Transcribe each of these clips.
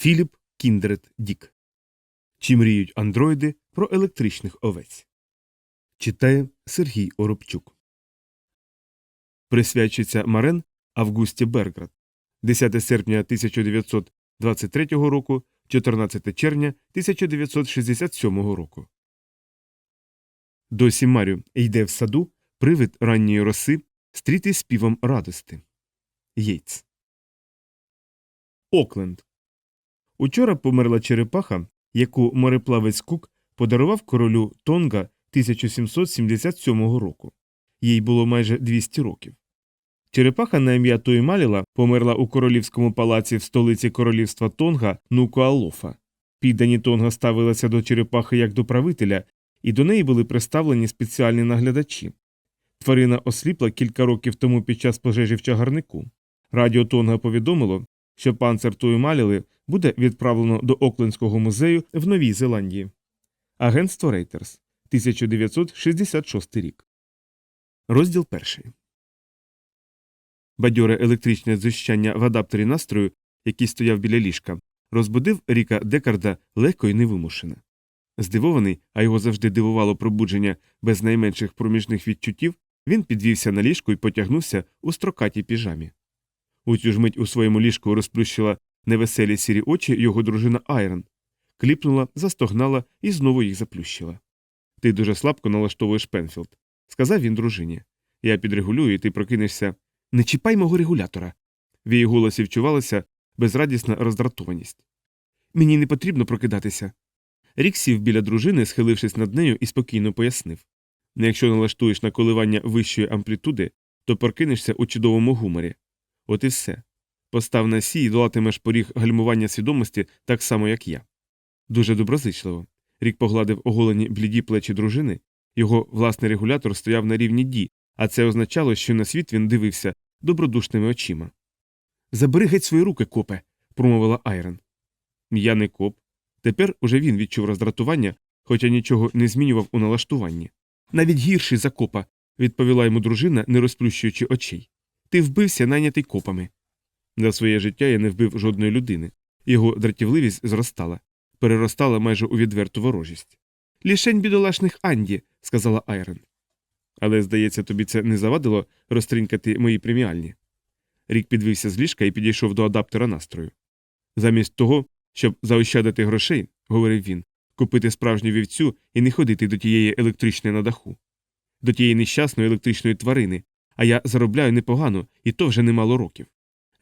Філіп Кіндред Дік. Чи мріють андроїди про електричних овець? Читає Сергій Оробчук. Присвячується Марен Августі Берград. 10 серпня 1923 року, 14 червня 1967 року. Досі Марю йде в саду, привид ранньої роси, стрітий співом радости. Єйц. Окленд. Учора померла черепаха, яку мореплавець Кук подарував королю Тонга 1777 року. Їй було майже 200 років. Черепаха на ім'я Туймаліла померла у королівському палаці в столиці королівства Тонга Нукуалофа. Піддані Тонга ставилися до черепахи як до правителя, і до неї були представлені спеціальні наглядачі. Тварина осліпла кілька років тому під час пожежі в чагарнику. Радіо Тонга повідомило, що панцир Туймаліли буде відправлено до Оклендського музею в Новій Зеландії. Агентство Рейтерс, 1966 рік. Розділ перший. Бадьоре електричне зищання в адапторі настрою, який стояв біля ліжка, розбудив Ріка Декарда легко і невимушено. Здивований, а його завжди дивувало пробудження без найменших проміжних відчуттів, він підвівся на ліжку і потягнувся у строкатій піжамі. У цю ж мить у своєму ліжку розплющила невеселі сірі очі його дружина Айрон, кліпнула, застогнала і знову їх заплющила. Ти дуже слабко налаштовуєш Пенфілд, сказав він дружині. Я підрегулюю, і ти прокинешся. Не чіпай мого регулятора. В її голосі вчувалася безрадісна роздратованість. Мені не потрібно прокидатися. Рік сів біля дружини, схилившись над нею, і спокійно пояснив «Ну, якщо налаштуєш на коливання вищої амплітуди, то прокинешся у чудовому гуморі. От і все. Постав на сі і долатимеш поріг гальмування свідомості так само, як я. Дуже доброзичливо. Рік погладив оголені бліді плечі дружини, його власний регулятор стояв на рівні ді, а це означало, що на світ він дивився добродушними очима. Забери геть свої руки, копе, промовила Айрон. Я не коп. Тепер уже він відчув роздратування, хоча нічого не змінював у налаштуванні. Навіть гірший за копа, відповіла йому дружина, не розплющуючи очей. Ти вбився, найнятий копами. За своє життя я не вбив жодної людини. Його дратівливість зростала, переростала майже у відверту ворожість. Лішень бідолашних Анді, сказала Айрон. Але, здається, тобі це не завадило розтринькати мої преміальні. Рік підвівся з ліжка і підійшов до адаптера настрою. Замість того, щоб заощадити грошей, говорив він, купити справжню вівцю і не ходити до тієї електричної на даху, до тієї нещасної електричної тварини, а я заробляю непогано, і то вже немало років.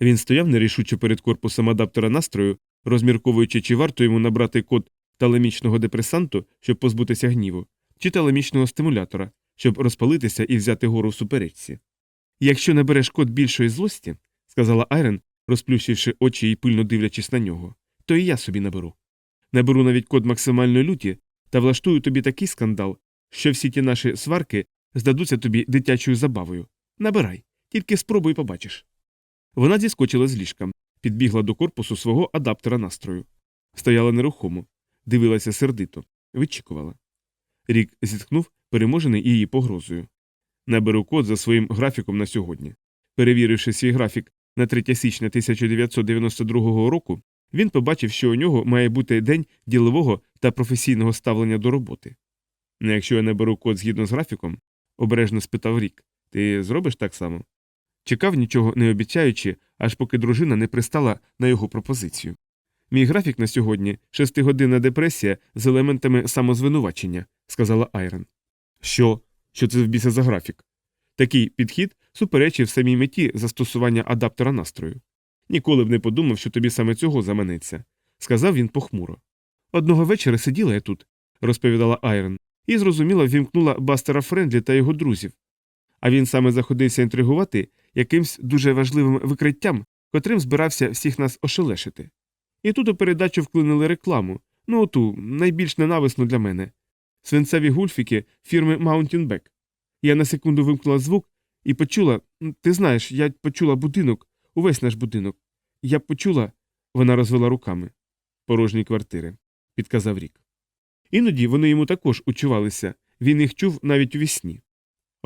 Він стояв нерішуче перед корпусом адаптера настрою, розмірковуючи, чи варто йому набрати код талемічного депресанту, щоб позбутися гніву, чи талемічного стимулятора, щоб розпалитися і взяти гору в суперечці. Якщо набереш код більшої злості, сказала Айрен, розплющивши очі і пильно дивлячись на нього, то і я собі наберу. Наберу навіть код максимальної люті та влаштую тобі такий скандал, що всі ті наші сварки здадуться тобі дитячою забавою. Набирай, тільки спробуй побачиш. Вона зіскочила з ліжка, підбігла до корпусу свого адаптера настрою. Стояла нерухомо, дивилася сердито, вичікувала. Рік зітхнув, переможений її погрозою. Наберу код за своїм графіком на сьогодні. Перевіривши свій графік на 3 січня 1992 року, він побачив, що у нього має бути день ділового та професійного ставлення до роботи. Ну, якщо я наберу код згідно з графіком, обережно спитав Рік, ти зробиш так само? Чекав, нічого не обіцяючи, аж поки дружина не пристала на його пропозицію. Мій графік на сьогодні шестигодинна депресія з елементами самозвинувачення, сказала Айрон. Що? Що це в біса за графік? Такий підхід суперечив самій меті застосування адаптера настрою. Ніколи б не подумав, що тобі саме цього заманеться, сказав він похмуро. Одного вечора сиділа я тут, розповідала Айрон, і зрозуміло ввімкнула бастера Френдлі та його друзів. А він саме заходився інтригувати якимсь дуже важливим викриттям, котрим збирався всіх нас ошелешити. І тут у передачу вклинили рекламу, ну оту, найбільш ненависну для мене свинцеві гульфіки фірми Mountain Back. Я на секунду вимкнула звук і почула ти знаєш, я почула будинок, увесь наш будинок. Я почула. Вона розвела руками. Порожні квартири, підказав рік. Іноді вони йому також учувалися, він їх чув навіть у вісні.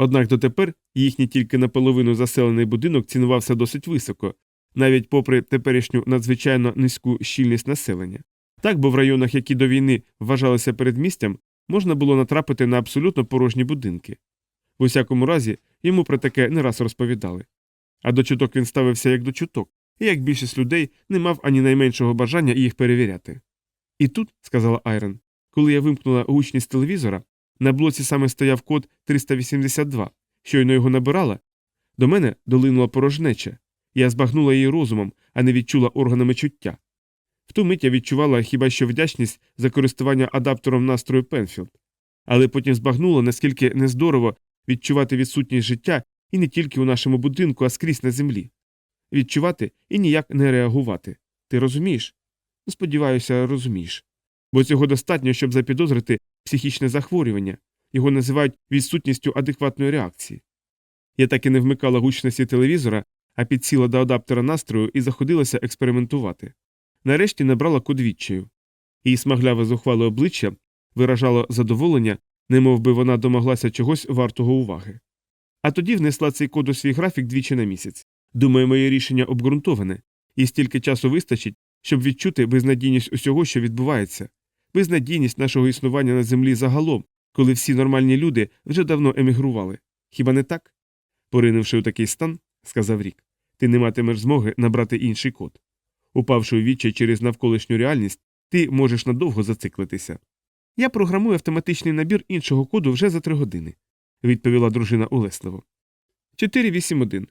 Однак дотепер їхній тільки наполовину заселений будинок цінувався досить високо, навіть попри теперішню надзвичайно низьку щільність населення. Так, бо в районах, які до війни вважалися передмістям, можна було натрапити на абсолютно порожні будинки. В усякому разі, йому про таке не раз розповідали. А до чуток він ставився як до чуток, і як більшість людей не мав ані найменшого бажання їх перевіряти. І тут, сказала Айрон, коли я вимкнула гучність телевізора, на блоці саме стояв код 382. Щойно його набирала, до мене долинула порожнеча. Я збагнула її розумом, а не відчула органами чуття. В ту мить я відчувала хіба що вдячність за користування адаптером настрою Пенфілд, але потім збагнула, наскільки нездорово відчувати відсутність життя і не тільки у нашому будинку, а скрізь на землі. Відчувати і ніяк не реагувати. Ти розумієш? Ну, Сподіваюся, розумієш. Бо цього достатньо, щоб запідозрити психічне захворювання, його називають відсутністю адекватної реакції. Я так і не вмикала гучності телевізора, а підсіла до адаптера настрою і заходилася експериментувати. Нарешті набрала код відчаю. Її смагляве зухвале обличчя виражало задоволення, немов би вона домоглася чогось вартого уваги. А тоді внесла цей код у свій графік двічі на місяць. Думаю, моє рішення обґрунтоване, і стільки часу вистачить, щоб відчути безнадійність усього, що відбувається, безнадійність нашого існування на землі загалом, коли всі нормальні люди вже давно емігрували. Хіба не так? Поринувши у такий стан, сказав Рік, ти не матимеш змоги набрати інший код. Упавши у відчай через навколишню реальність, ти можеш надовго зациклитися. Я програмую автоматичний набір іншого коду вже за три години, відповіла дружина улесливо. 481.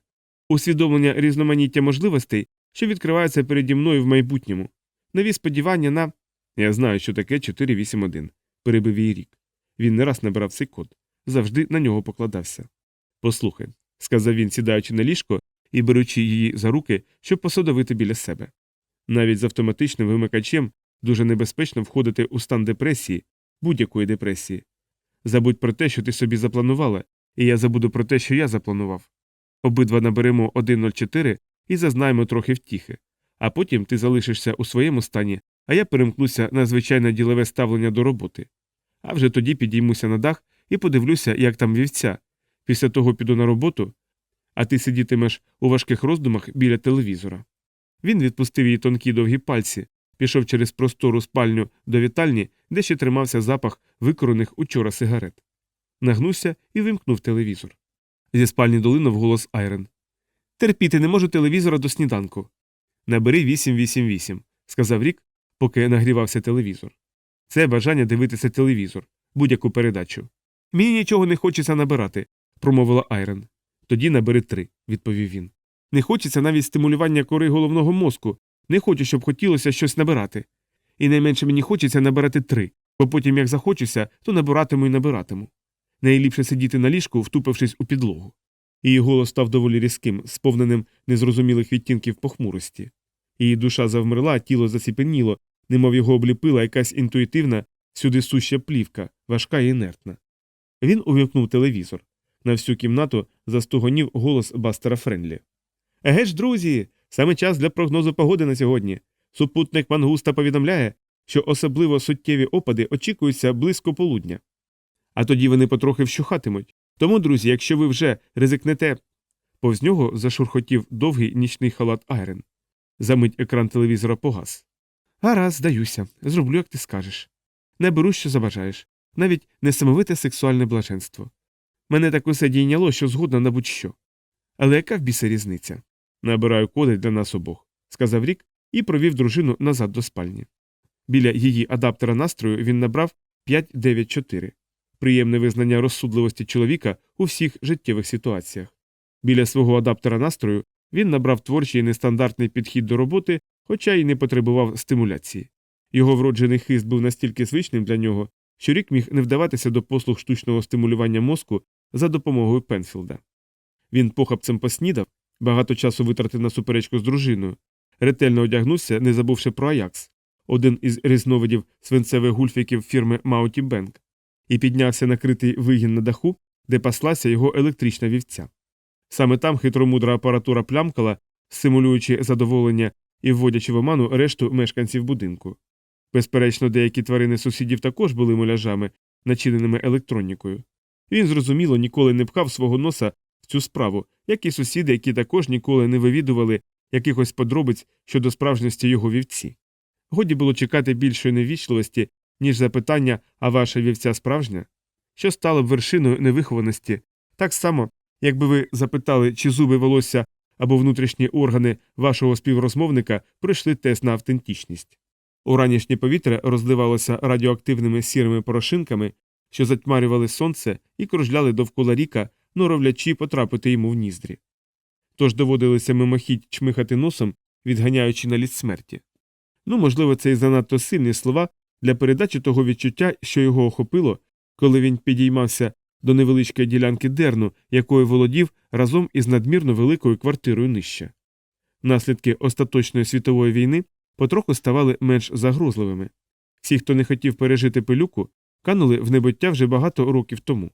Усвідомлення різноманіття можливостей, що відкриваються переді мною в майбутньому. Нові сподівання на. Я знаю, що таке 481, перебив її рік. Він не раз набирав цей код, завжди на нього покладався. Послухай, сказав він, сідаючи на ліжко і беручи її за руки, щоб посадовити біля себе. Навіть з автоматичним вимикачем дуже небезпечно входити у стан депресії, будь-якої депресії. Забудь про те, що ти собі запланувала, і я забуду про те, що я запланував. Обидва наберемо 1.04 і зазнаємо трохи втіхи, а потім ти залишишся у своєму стані, а я перемкнуся на звичайне ділове ставлення до роботи. А вже тоді підіймуся на дах і подивлюся, як там вівця. Після того піду на роботу, а ти сидітимеш у важких роздумах біля телевізора. Він відпустив її тонкі довгі пальці, пішов через простору спальню до вітальні, де ще тримався запах викорених учора сигарет. Нагнувся і вимкнув телевізор. Зі спальні долинув голос Айрен. Терпіти не можу телевізора до сніданку. Набери 888, сказав Рік, поки нагрівався телевізор. Це бажання дивитися телевізор, будь-яку передачу. Мені нічого не хочеться набирати, промовила Айрен. Тоді набери три, відповів він. Не хочеться навіть стимулювання кори головного мозку, не хочу, щоб хотілося щось набирати. І найменше мені хочеться набирати три, бо потім, як захочуся, то набиратиму і набиратиму. Найліпше сидіти на ліжку, втупившись у підлогу. Її голос став доволі різким, сповненим незрозумілих відтінків похмурості. Її душа завмерла, тіло заціпеніло, немов його обліпила якась інтуїтивна, сюди суща плівка, важка і інертна. Він увімкнув телевізор. На всю кімнату застугонів голос Бастера Френлі. Еге ж, друзі, саме час для прогнозу погоди на сьогодні. Супутник Мангуста повідомляє, що особливо суттєві опади очікуються близько полудня. А тоді вони потрохи вщухатимуть. Тому, друзі, якщо ви вже ризикнете. Повз нього зашурхотів довгий нічний халат Айрен. Замить екран телевізора погас. Гаразд, здаюся, зроблю, як ти скажеш. Не беру, що забажаєш, навіть несамовите сексуальне блаженство. Мене так усе дійняло, що згодна на будь-що. Але яка в біса різниця? Набираю коди для нас обох, сказав Рік і провів дружину назад до спальні. Біля її адаптера настрою він набрав 594 приємне визнання розсудливості чоловіка у всіх життєвих ситуаціях. Біля свого адаптера настрою він набрав творчий і нестандартний підхід до роботи, хоча й не потребував стимуляції. Його вроджений хист був настільки звичним для нього, що рік міг не вдаватися до послуг штучного стимулювання мозку за допомогою Пенфілда. Він похапцем поснідав, багато часу витратив на суперечку з дружиною, ретельно одягнувся, не забувши про Аякс, один із різновидів свинцевих гульфіків фірми Мауті Бенк, і піднявся накритий вигін на даху, де паслася його електрична вівця. Саме там хитромудра апаратура плямкала, симулюючи задоволення і вводячи в оману решту мешканців будинку. Безперечно, деякі тварини сусідів також були муляжами, начиненими електронікою. Він, зрозуміло, ніколи не пхав свого носа в цю справу, як і сусіди, які також ніколи не вивідували якихось подробиць щодо справжності його вівці. Годі було чекати більшої невічливості, ніж запитання, а ваша вівця справжня? Що стало б вершиною невихованості, так само, якби ви запитали, чи зуби волосся або внутрішні органи вашого співрозмовника пройшли тест на автентичність. Уранішнє повітря розливалося радіоактивними сірими порошинками, що затьмарювали сонце і кружляли довкола ріка, норовлячи потрапити йому в ніздрі. Тож доводилося мимохідь чмихати носом, відганяючи на лід смерті. Ну, можливо, це і занадто сильні слова для передачі того відчуття, що його охопило, коли він підіймався до невеличкої ділянки дерну, якою володів разом із надмірно великою квартирою нижче. Наслідки остаточної світової війни потроху ставали менш загрозливими. Всі, хто не хотів пережити пилюку, канули в небуття вже багато років тому.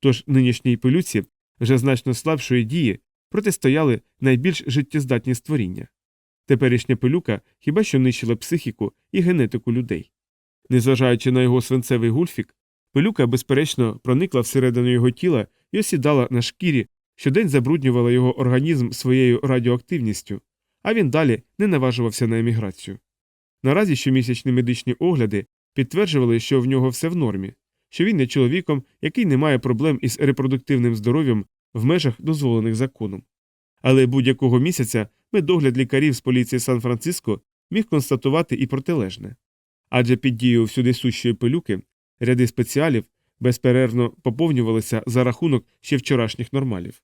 Тож нинішній пилюці, вже значно слабшої дії, протистояли найбільш життєздатні створіння. Теперішня пилюка хіба що нищила психіку і генетику людей. Незважаючи на його свинцевий гульфік, пилюка, безперечно, проникла всередину його тіла і осідала на шкірі, щодень забруднювала його організм своєю радіоактивністю, а він далі не наважувався на еміграцію. Наразі щомісячні медичні огляди підтверджували, що в нього все в нормі, що він є чоловіком, який не має проблем із репродуктивним здоров'ям в межах дозволених законом. Але будь-якого місяця медогляд лікарів з поліції Сан-Франциско міг констатувати і протилежне. Адже під дією всюди сущої пилюки ряди спеціалів безперервно поповнювалися за рахунок ще вчорашніх нормалів.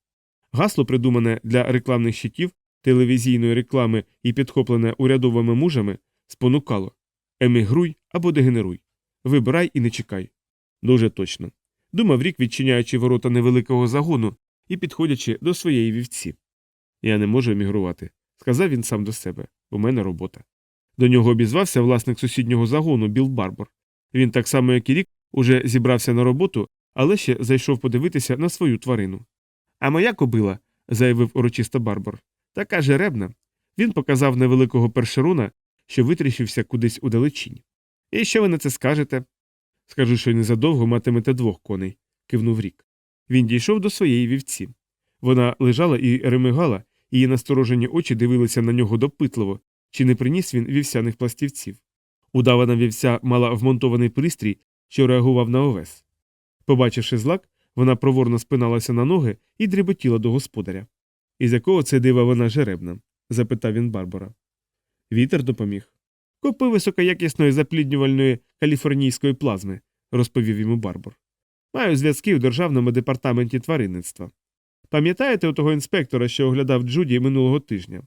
Гасло, придумане для рекламних щитів, телевізійної реклами і підхоплене урядовими мужами, спонукало емігруй або дегенеруй, вибирай і не чекай. Дуже точно. Думав рік, відчиняючи ворота невеликого загону і підходячи до своєї вівці. Я не можу емігрувати, сказав він сам до себе. У мене робота. До нього обізвався власник сусіднього загону Біл Барбор. Він, так само, як і рік, уже зібрався на роботу, але ще зайшов подивитися на свою тварину. А моя кобила, заявив урочисто Барбор, така жеребна. Він показав невеликого першеруна, що витріщився кудись у далечінь. І що ви на це скажете? Скажу, що незадовго матимете двох коней, кивнув рік. Він дійшов до своєї вівці. Вона лежала і ремигала, її насторожені очі дивилися на нього допитливо, чи не приніс він вівсяних пластівців. Удавана вівця мала вмонтований пристрій, що реагував на овес. Побачивши злак, вона проворно спиналася на ноги і дріботіла до господаря. Із якого це дива вона жеребна? запитав він Барбара. Вітер допоміг. Купи високоякісної запліднювальної каліфорнійської плазми, розповів йому Барбор. Маю зв'язки у державному департаменті тваринництва. Пам'ятаєте у того інспектора, що оглядав Джуді минулого тижня?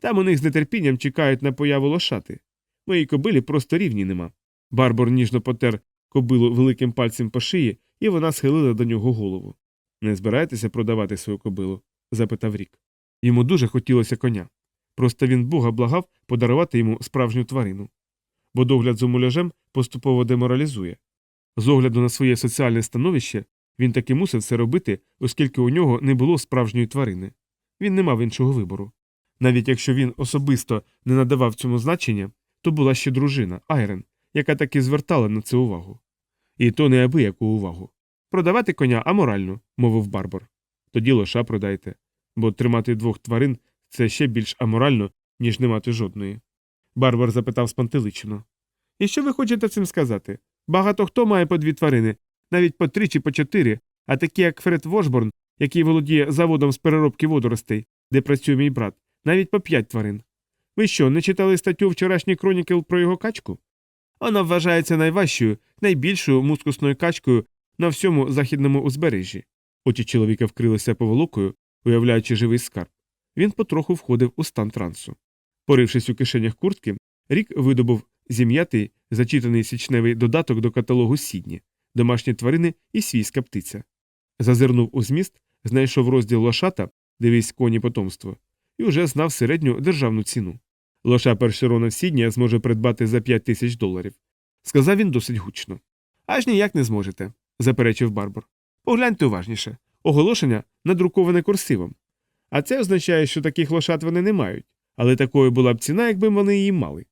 Там у них з нетерпінням чекають на появу лошати. Моїй кобилі просто рівні нема. Барбор ніжно потер кобилу великим пальцем по шиї, і вона схилила до нього голову. Не збираєтеся продавати свою кобилу? запитав рік. Йому дуже хотілося коня. Просто він бога благав подарувати йому справжню тварину. Бо догляд за муляжем поступово деморалізує. З огляду на своє соціальне становище він таки мусив це робити, оскільки у нього не було справжньої тварини. Він не мав іншого вибору. Навіть якщо він особисто не надавав цьому значення, то була ще дружина Айрен, яка таки звертала на це увагу. І то неабияку увагу. Продавати коня аморально, мовив Барбар. Тоді лоша продайте, бо тримати двох тварин це ще більш аморально, ніж не мати жодної. Барбар запитав спантеличено. І що ви хочете цим сказати? Багато хто має по дві тварини, навіть по три чи по чотири, а такі, як Фред Вошборн, який володіє заводом з переробки водоростей, де працює мій брат, навіть по п'ять тварин. Ви що, не читали статтю вчорашній Кронікел про його качку? Вона вважається найважчою, найбільшою мускусною качкою на всьому західному узбережжі. Очі чоловіка вкрилися поволокою, уявляючи живий скарб. Він потроху входив у стан трансу. Порившись у кишенях куртки, рік видобув зім'ятий, зачитаний січневий додаток до каталогу Сідні, домашні тварини і свійська птиця. Зазирнув у зміст, знайшов розділ лошата, дивись коні потомство, і вже знав середню державну ціну. Лоша першерона в Сідні зможе придбати за 5 тисяч доларів. Сказав він досить гучно. Аж ніяк не зможете, заперечив Барбар. Погляньте уважніше. Оголошення надруковане курсивом. А це означає, що таких лошад вони не мають, але такою була б ціна, якби вони її мали.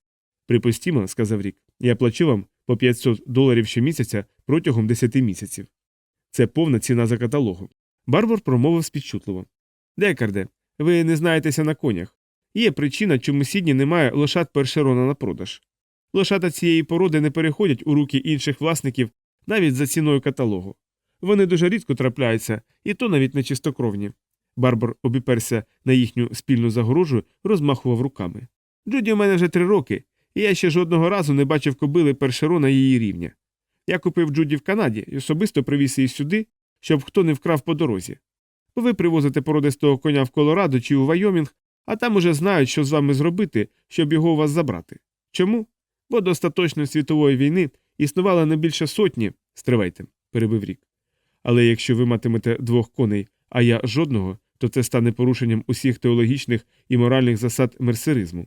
Припустімо, сказав рік, я плачу вам по 500 доларів щомісяця протягом 10 місяців. Це повна ціна за каталогом. Барбар промовив спідчутливо. Декарде, ви не знаєтеся на конях. Є причина, чому Сідні немає лошад першерона на продаж. Лошата цієї породи не переходять у руки інших власників навіть за ціною каталогу. Вони дуже рідко трапляються, і то навіть не чистокровні. Барбар обіперся на їхню спільну загорожу, розмахував руками. Джуді у мене вже три роки, і я ще жодного разу не бачив кобили першерона її рівня. Я купив Джуді в Канаді і особисто привіз її сюди, щоб хто не вкрав по дорозі. Ви привозите породистого коня в Колорадо чи у Вайомінг, а там уже знають, що з вами зробити, щоб його у вас забрати. Чому? Бо до остаточної світової війни існувало не більше сотні, стривайте, перебив рік. Але якщо ви матимете двох коней, а я жодного, то це стане порушенням усіх теологічних і моральних засад мерсеризму.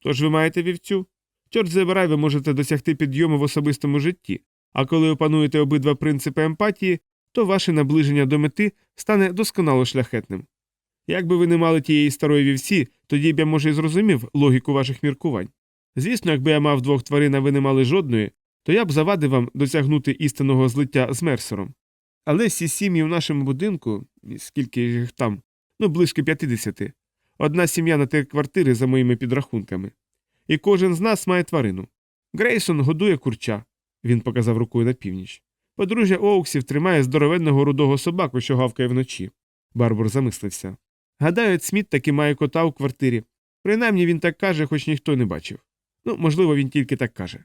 Тож ви маєте вівцю? Чорт забирай, ви можете досягти підйому в особистому житті, а коли опануєте обидва принципи емпатії, то ваше наближення до мети стане досконало шляхетним. Якби ви не мали тієї старої вівці, тоді б я, може, і зрозумів логіку ваших міркувань. Звісно, якби я мав двох тварин, а ви не мали жодної, то я б завадив вам досягнути істинного злиття з мерсером. Але всі сім'ї в нашому будинку, скільки їх там, ну близько 50, одна сім'я на три квартири за моїми підрахунками. І кожен з нас має тварину. Грейсон годує курча, він показав рукою на північ. Подружжя Оуксів тримає здоровенного рудого собаку, що гавкає вночі. Барбор замислився. Гадаю, Сміт таки має кота у квартирі. Принаймні він так каже, хоч ніхто не бачив. Ну, можливо, він тільки так каже.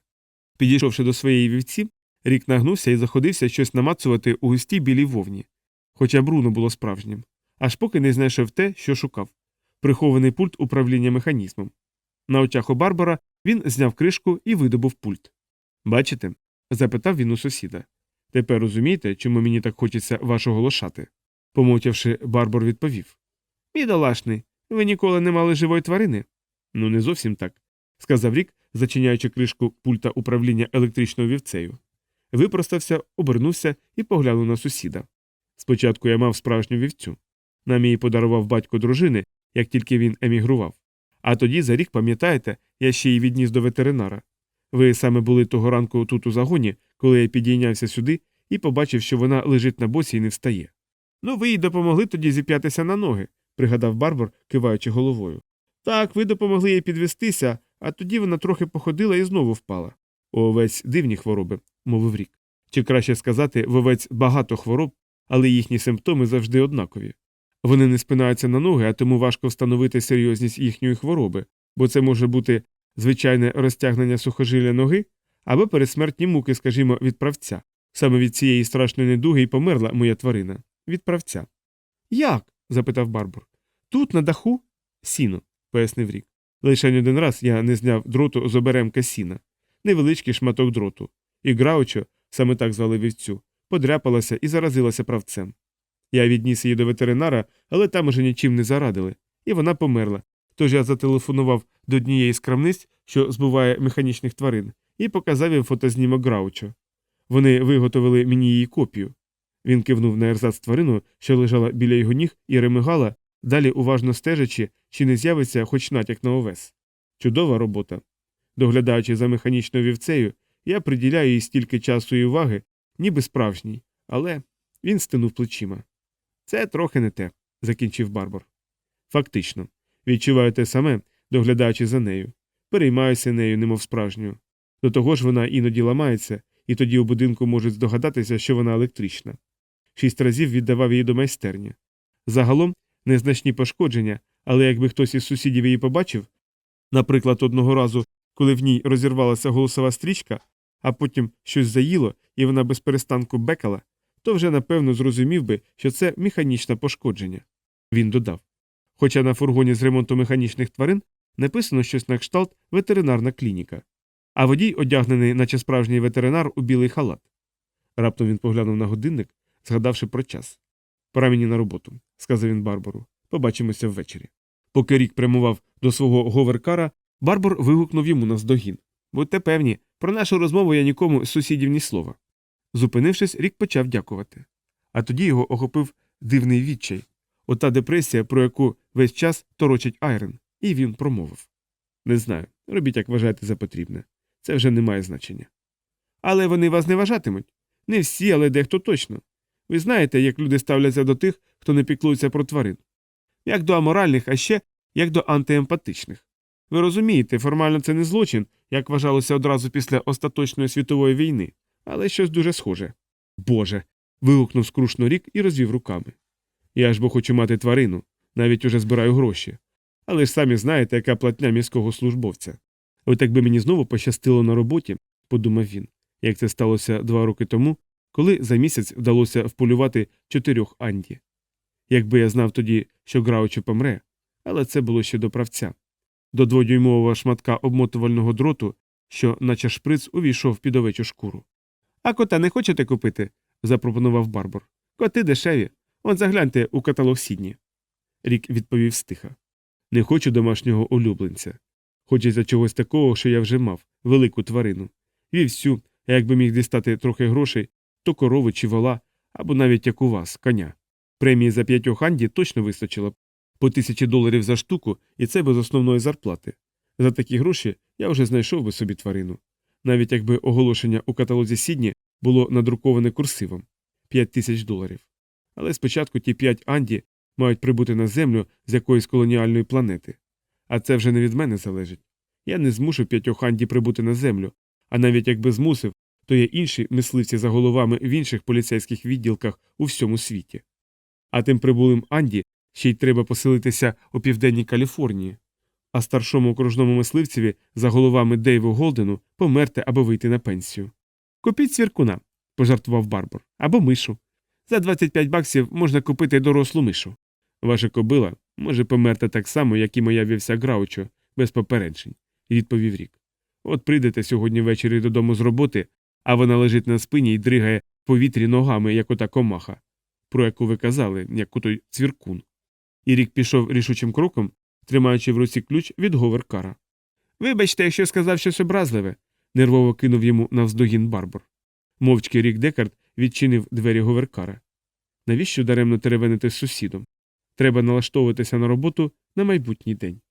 Підійшовши до своєї вівці, рік нагнувся і заходився щось намацувати у густій білій вовні. Хоча Бруно було справжнім, аж поки не знайшов те, що шукав прихований пульт управління механізмом. На очах у Барбара він зняв кришку і видобув пульт. Бачите? запитав він у сусіда. Тепер розумієте, чому мені так хочеться вашого лошати? Помовчавши, Барбар відповів. Бідолашний, ви ніколи не мали живої тварини? Ну, не зовсім так, сказав рік, зачиняючи кришку пульта управління електричною вівцею. Випростався, обернувся і поглянув на сусіда. Спочатку я мав справжню вівцю. Нам її подарував батько дружини, як тільки він емігрував. А тоді за рік, пам'ятаєте, я ще її відніс до ветеринара. Ви саме були того ранку тут у загоні, коли я підійнявся сюди і побачив, що вона лежить на боці і не встає. Ну, ви їй допомогли тоді зіп'ятися на ноги, пригадав Барбар, киваючи головою. Так, ви допомогли їй підвестися, а тоді вона трохи походила і знову впала. Овець дивні хвороби, мовив рік. Чи краще сказати, в овець багато хвороб, але їхні симптоми завжди однакові. Вони не спинаються на ноги, а тому важко встановити серйозність їхньої хвороби, бо це може бути звичайне розтягнення сухожилля ноги або передсмертні муки, скажімо, від правця. Саме від цієї страшної недуги і померла моя тварина. Від правця. Як? запитав Барбур. Тут, на даху? Сіно, пояснив рік. Лише один раз я не зняв дроту з оберемка сіна, невеличкий шматок дроту, і Граучо, саме так звали вівцю, подряпалася і заразилася правцем. Я відніс її до ветеринара, але там уже нічим не зарадили, і вона померла. Тож я зателефонував до однієї з крамниць, що збуває механічних тварин, і показав їм фотознімок Граучо. Вони виготовили мені її копію. Він кивнув на ерзац тварину, що лежала біля його ніг, і ремигала, далі уважно стежачи, чи не з'явиться хоч натяк на овес. Чудова робота. Доглядаючи за механічною вівцею, я приділяю їй стільки часу і уваги, ніби справжній, але він стинув плечима. Це трохи не те, закінчив Барбар. Фактично, відчуваю те саме, доглядаючи за нею, переймаюся нею, немов справжньою. До того ж вона іноді ламається, і тоді у будинку можуть здогадатися, що вона електрична. Шість разів віддавав її до майстерні. Загалом незначні пошкодження, але якби хтось із сусідів її побачив, наприклад, одного разу, коли в ній розірвалася голосова стрічка, а потім щось заїло, і вона без перестанку бекала, то вже напевно зрозумів би, що це механічне пошкодження. Він додав. Хоча на фургоні з ремонту механічних тварин написано щось на кшталт ветеринарна клініка, а водій одягнений, наче справжній ветеринар, у білий халат. Раптом він поглянув на годинник, згадавши про час. Пора мені на роботу, сказав він Барбару. Побачимося ввечері. Поки рік прямував до свого говеркара, Барбар вигукнув йому наздогін. Будьте певні, про нашу розмову я нікому з сусідів ні слова. Зупинившись, рік почав дякувати. А тоді його охопив дивний відчай, ота депресія, про яку весь час торочить Айрен, і він промовив Не знаю, робіть, як вважаєте за потрібне. Це вже не має значення. Але вони вас не вважатимуть. Не всі, але дехто точно. Ви знаєте, як люди ставляться до тих, хто не піклується про тварин. Як до аморальних, а ще як до антиемпатичних. Ви розумієте, формально це не злочин, як вважалося одразу після остаточної світової війни, але щось дуже схоже. Боже. вигукнув скрушно рік і розвів руками. Я ж бо хочу мати тварину, навіть уже збираю гроші. Але ж самі знаєте, яка платня міського службовця. От якби мені знову пощастило на роботі, подумав він, як це сталося два роки тому, коли за місяць вдалося вполювати чотирьох Анді. Якби я знав тоді, що Граучо помре, але це було ще до правця. До дводюймового шматка обмотувального дроту, що, наче шприц, увійшов під овечу шкуру. А кота не хочете купити? запропонував Барбор. Коти дешеві. От загляньте у каталог Сідні. Рік відповів стиха. Не хочу домашнього улюбленця. Хочеться чогось такого, що я вже мав, велику тварину. Вівсю, а якби міг дістати трохи грошей, то корову чи вола, або навіть як у вас, коня. Премії за п'ятьох анді точно вистачило б по тисячі доларів за штуку, і це без основної зарплати. За такі гроші я вже знайшов би собі тварину. Навіть якби оголошення у каталозі Сідні було надруковане курсивом 5 тисяч доларів. Але спочатку ті п'ять Анді мають прибути на землю з якоїсь колоніальної планети. А це вже не від мене залежить. Я не змушу п'ятьох Анді прибути на землю, а навіть якби змусив, то є інші мисливці за головами в інших поліцейських відділках у всьому світі. А тим прибулим Анді ще й треба поселитися у південній Каліфорнії, а старшому окружному мисливцеві за головами Дейву Голдену померти або вийти на пенсію. Купіть свіркуна, пожартував Барбор, або мишу. За 25 баксів можна купити дорослу мишу. Ваша кобила може померти так само, як і моя вівся Граучо, без попереджень, відповів рік. От прийдете сьогодні ввечері додому з роботи, а вона лежить на спині і дригає в повітрі ногами, як ота комаха, про яку ви казали, як у той цвіркун. І рік пішов рішучим кроком, тримаючи в руці ключ від говеркара. Вибачте, якщо сказав щось образливе, нервово кинув йому навздогін Барбор. Мовчки рік Декард відчинив двері говеркара. Навіщо даремно теревенити з сусідом? Треба налаштовуватися на роботу на майбутній день.